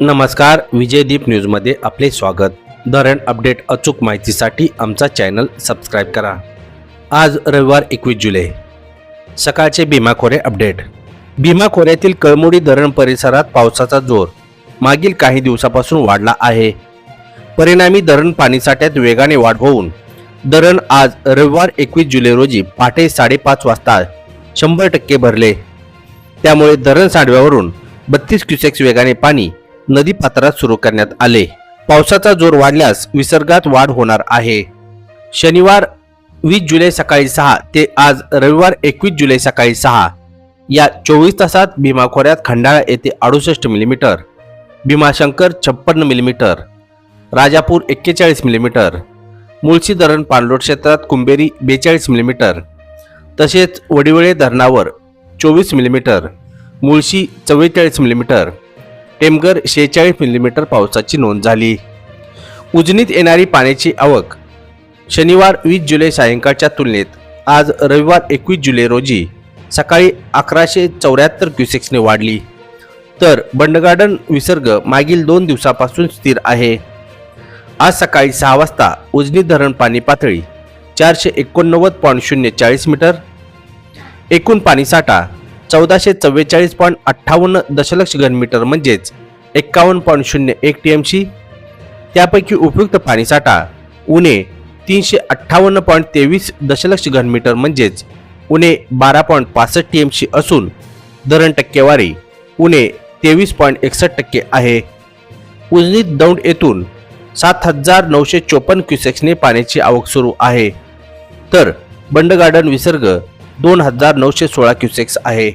नमस्कार विजयदीप न्यूजमध्ये आपले स्वागत. धरण अपडेट अचूक माहितीसाठी आमचा चॅनल सबस्क्राईब करा. आज रविवार एकवीस जुलै. सकाळचे भीमाखोरे अपडेट. भीमा खोऱ्यातील कळमुडी धरण परिसरात पावसाचा जोर. मागील काही दिवसापासून वाढला आहे. परिणामी धरण पाणीसाठ्यात वेगाने वाढ होऊन धरण आज रविवार एकवीस जुलै रोजी पहाटे साडेपाच वाजता शंभर टक्के भरले. त्यामुळे धरण सांडव्यावरून बत्तीस क्युसेक्स वेगाने पाणी नदी पात्रात सुरू करण्यात आले. पावसाचा जोर वाढल्यास विसर्गात वाढ होणार आहे. शनिवार वीस जुलै सकाळी सहा ते आज रविवार एकवीस जुलै सकाळी सहा. या चोवीस तासात भीमा खोऱ्यात खंडाळा येथे अडुसष्ट मिलीमीटर भीमाशंकर छप्पन्न मिलीमीटर राजापूर एक्केचाळीस मिलीमीटर मुळशी धरण पाणलोट क्षेत्रात कुंभेरी बेचाळीस मिलीमीटर तसेच वडिवळे धरणावर चोवीस मिलीमीटर मुळशी चव्वेचाळीस मिलीमीटर टेमगर शेहेचाळीस मिलीमीटर पावसाची नोंद झाली. उजनीत येणारी पाण्याची आवक शनिवार वीस जुलै सायंकाळच्या तुलनेत आज रविवार एकवीस जुलै रोजी सकाळी अकराशे चौऱ्याहत्तर क्युसेक्सने वाढली. तर बंडगार्डन विसर्ग मागील दोन दिवसापासून स्थिर आहे. आज सकाळी सहा वाजता उजनी धरण पाणी पातळी चारशे एकोणनव्वद पॉईंट शून्य चाळीस मीटर एकूण पाणीसाठा चौदाशे चव्वेचाळीस पॉईंट अठ्ठावन्न दशलक्ष घनमीटर म्हणजेच एक्कावन्न पॉईंट शून्य एक टी एमशी त्यापैकी उपयुक्त पाणीसाठा उणे तीनशे अठ्ठावन्न पॉईंट तेवीस दशलक्ष घनमीटर म्हणजेच उणे बारा पॉईंट पासष्ट टी एमशी असून धरण टक्केवारी उणे तेवीस पॉईंट एकसष्ट टक्के आहे. उजनीत दौंड येथून सात हजार नऊशे चोपन्न क्युसेक्सने पाण्याची आवक सुरू आहे. तर बंड गार्डन विसर्ग दोन हजार नऊशे सोळा क्युसेक्स आहे.